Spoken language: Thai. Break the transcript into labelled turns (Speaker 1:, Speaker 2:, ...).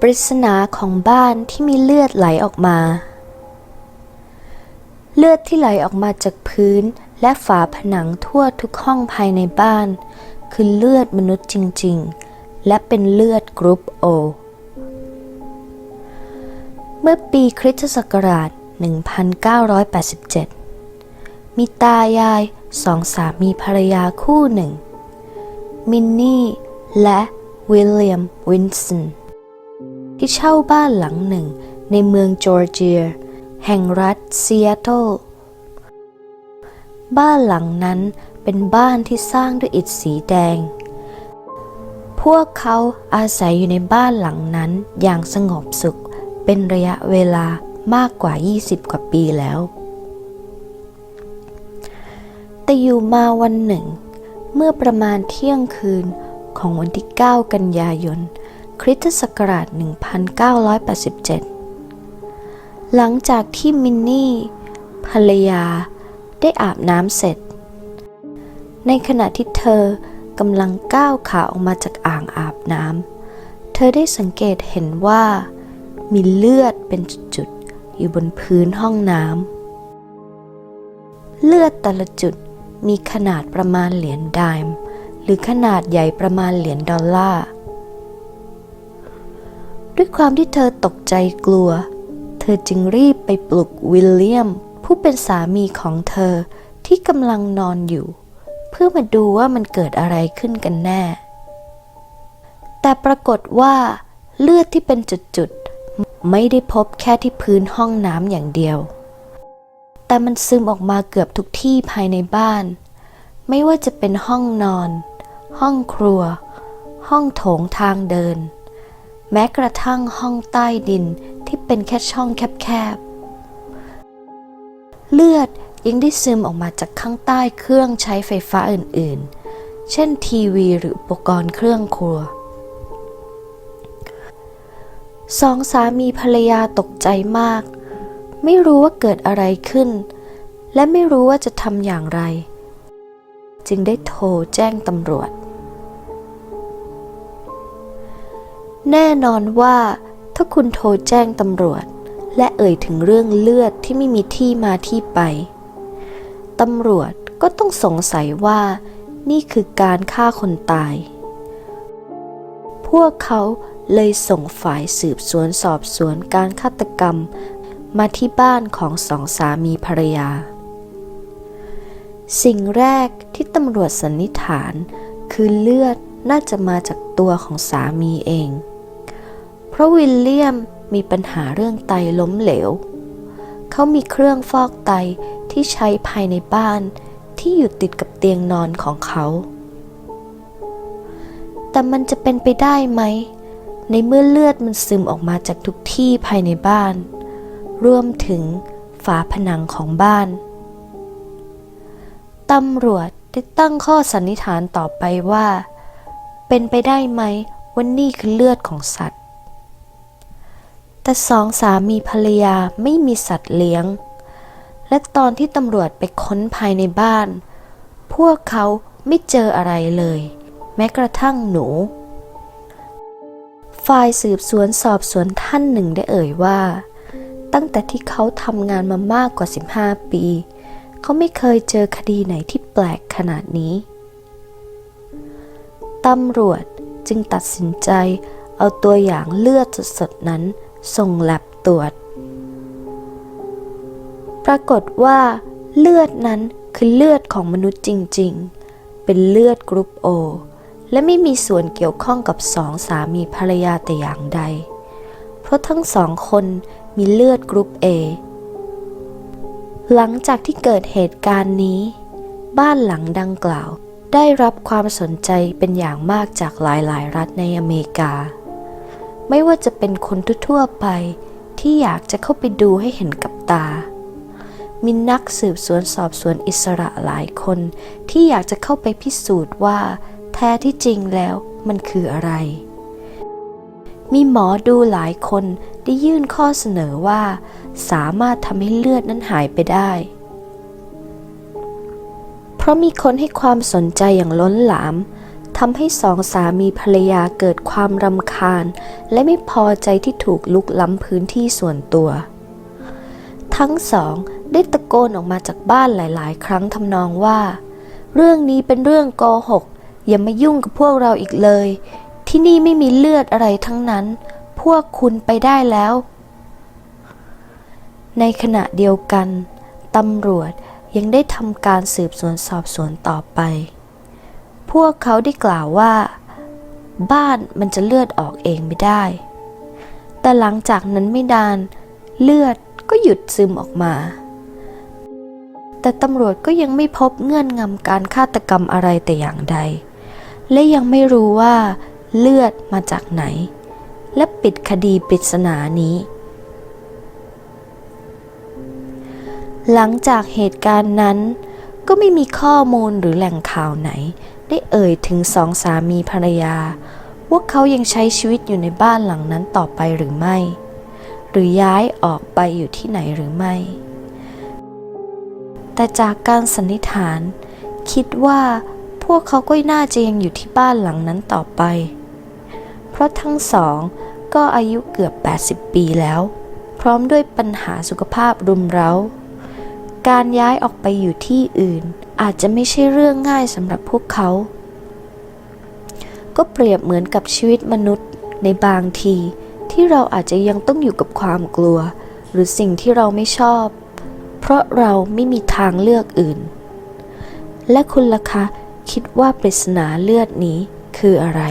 Speaker 1: ปริศนาของบ้านที่มีเลือดไหลออกมา เลือดที่ไหลออกมาจากพื้นและฝาผนังทั่วทุกห้องภายในบ้าน คือเลือดมนุษย์จริง ๆ และเป็นเลือดกรุ๊ปโอ เมื่อปีคริสตศักราช 1987 มีตายายสองสามีภรรยาคู่หนึ่ง มินนี่ และวิลเลียม วินสัน ที่เช่าบ้านหลังหนึ่งในเมืองจอร์เจีย แห่งรัฐซีแอตเทิลบ้านหลังนั้นเป็นบ้านที่สร้างด้วยอิฐสีแดง พวกเขาอาศัยอยู่ในบ้านหลังนั้นอย่างสงบสุข เป็นระยะเวลามากกว่า 20 กว่าปีแล้ว แต่อยู่มาวันหนึ่ง เมื่อประมาณเที่ยงคืนของวันที่ 9 กันยายน คริสตศักราช 1987 หลังจากที่มินนี่ ภรรยาได้อาบน้ำเสร็จ ในขณะที่เธอกำลังก้าวขาออกมาจากอ่างอาบน้ำ เธอได้สังเกตเห็นว่า มีเลือดเป็นจุดๆ อยู่บนพื้นห้องน้ำ เลือดแต่ละจุดมีขนาดประมาณเหรียญไดม์หรือขนาดใหญ่ประมาณเหรียญดอลลาร์ ด้วยความที่เธอตกใจกลัว เธอจึงรีบไปปลุกวิลเลียม ผู้เป็นสามีของเธอที่กำลังนอนอยู่ เพื่อมาดูว่ามันเกิดอะไรขึ้นกันแน่ แต่ปรากฏว่า เลือดที่เป็นจุดๆ ไม่ได้พบแค่ที่พื้นห้องน้ำอย่างเดียว แต่มันซึมออกมาเกือบทุกที่ภายในบ้าน ไม่ว่าจะเป็นห้องนอน ห้องครัว ห้องโถงทางเดิน แม้กระทั่งห้องใต้ดินที่เป็นแค่ช่องแคบๆ เลือดยังได้ซึมออกมาจากข้างใต้เครื่องใช้ไฟฟ้าอื่นๆ เช่นทีวีหรืออุปกรณ์เครื่องครัว สองสามีภรรยาตกใจมาก ไม่รู้ว่าเกิดอะไรขึ้น และไม่รู้ว่าจะทำอย่างไร จึงได้โทรแจ้งตำรวจ แน่นอนว่าถ้าคุณโทรแจ้งตำรวจ และเอ่ยถึงเรื่องเลือดที่ไม่มีที่มาที่ไปตำรวจก็ต้องสงสัยว่านี่คือการฆ่าคนตาย พวกเขาเลยส่งฝ่ายสืบสวนสอบสวนการฆาตกรรม มาที่บ้านของสองสามีภรรยา สิ่งแรกที่ตำรวจสันนิษฐาน คือเลือดน่าจะมาจากตัวของสามีเอง ราะวิลเลียมมีปัญหาเรื่องไตล้มเหลว เขามีเครื่องฟอกไตที่ใช้ภายในบ้านที่อยู่ติดกับเตียงนอนของเขา แต่มันจะเป็นไปได้ไหม ในเมื่อเลือดมันซึมออกมาจากทุกที่ภายในบ้าน รวมถึงฝาผนังของบ้าน ตำรวจได้ตั้งข้อสันนิษฐานต่อไปว่า เป็นไปได้ไหมว่านี่คือเลือดของสัตว์ แต่สองสามีภรรยาไม่มีสัตว์เลี้ยง และตอนที่ตำรวจไปค้นภายในบ้าน พวกเขาไม่เจออะไรเลย แม้กระทั่งหนู ฝ่ายสืบสวนสอบสวนท่านหนึ่งได้เอ่ยว่า ตั้งแต่ที่เขาทำงานมามากกว่า 15 ปี เขาไม่เคยเจอคดีไหนที่แปลกขนาดนี้ ตำรวจจึงตัดสินใจเอาตัวอย่างเลือดสดๆนั้น ส่งแลบตรวจ ปรากฏว่าเลือดนั้นคือเลือดของมนุษย์จริงๆ เป็นเลือดกรุ๊ปโอ และไม่มีส่วนเกี่ยวข้องกับสองสามีภรรยาแต่อย่างใด เพราะทั้งสองคนมีเลือดกรุ๊ปเอหลังจากที่เกิดเหตุการณ์นี้ บ้านหลังดังกล่าวได้รับความสนใจเป็นอย่างมากจากหลายๆ รัฐในอเมริกา ไม่ว่าจะเป็นคนทั่วๆไปที่อยากจะเข้าไปดูให้เห็นกับตา มีนักสืบสวนสอบสวนอิสระหลายคนที่อยากจะเข้าไปพิสูจน์ว่า แท้ที่จริงแล้วมันคืออะไร มีหมอดูหลายคนได้ยื่นข้อเสนอว่า สามารถทำให้เลือดนั้นหายไปได้ เพราะมีคนให้ความสนใจอย่างล้นหลาม ทำให้สองสามีภรรยาเกิดความรำคาญ และไม่พอใจที่ถูกลุกล้ำพื้นที่ส่วนตัว ทั้งสองได้ตะโกนออกมาจากบ้านหลาย ๆ ครั้งทำนองว่า เรื่องนี้เป็นเรื่องโกหก อย่ามายุ่งกับพวกเราอีกเลย ที่นี่ไม่มีเลือดอะไรทั้งนั้น พวกคุณไปได้แล้ว ในขณะเดียวกันตำรวจยังได้ทำการสืบสวนสอบสวนต่อไป พวกเขาได้กล่าวว่า บ้านมันจะเลือดออกเองไม่ได้ แต่หลังจากนั้นไม่นานเลือดก็หยุดซึมออกมา แต่ตำรวจก็ยังไม่พบเงื่อนงำการฆาตกรรมอะไรแต่อย่างใด และยังไม่รู้ว่าเลือดมาจากไหน และปิดคดีปริศนานี้ หลังจากเหตุการณ์นั้นก็ไม่มีข้อมูลหรือแหล่งข่าวไหน ได้เอ่ยถึงสองสามีภรรยา ว่าเขายังใช้ชีวิตอยู่ในบ้านหลังนั้นต่อไปหรือไม่ หรือย้ายออกไปอยู่ที่ไหนหรือไม่ แต่จากการสันนิษฐาน คิดว่าพวกเขาก็น่าจะยังอยู่ที่บ้านหลังนั้นต่อไป เพราะทั้งสองก็อายุเกือบ 80 ปีแล้ว พร้อมด้วยปัญหาสุขภาพรุมเร้า การย้ายออกไปอยู่ที่อื่น อาจจะไม่ใช่เรื่องง่ายสำหรับพวกเขา ก็เปรียบเหมือนกับชีวิตมนุษย์ในบางที ที่เราอาจจะยังต้องอยู่กับความกลัว หรือสิ่งที่เราไม่ชอบ เพราะเราไม่มีทางเลือกอื่น และคุณล่ะคะ คิดว่าปริศนาเลือดนี้คืออะไร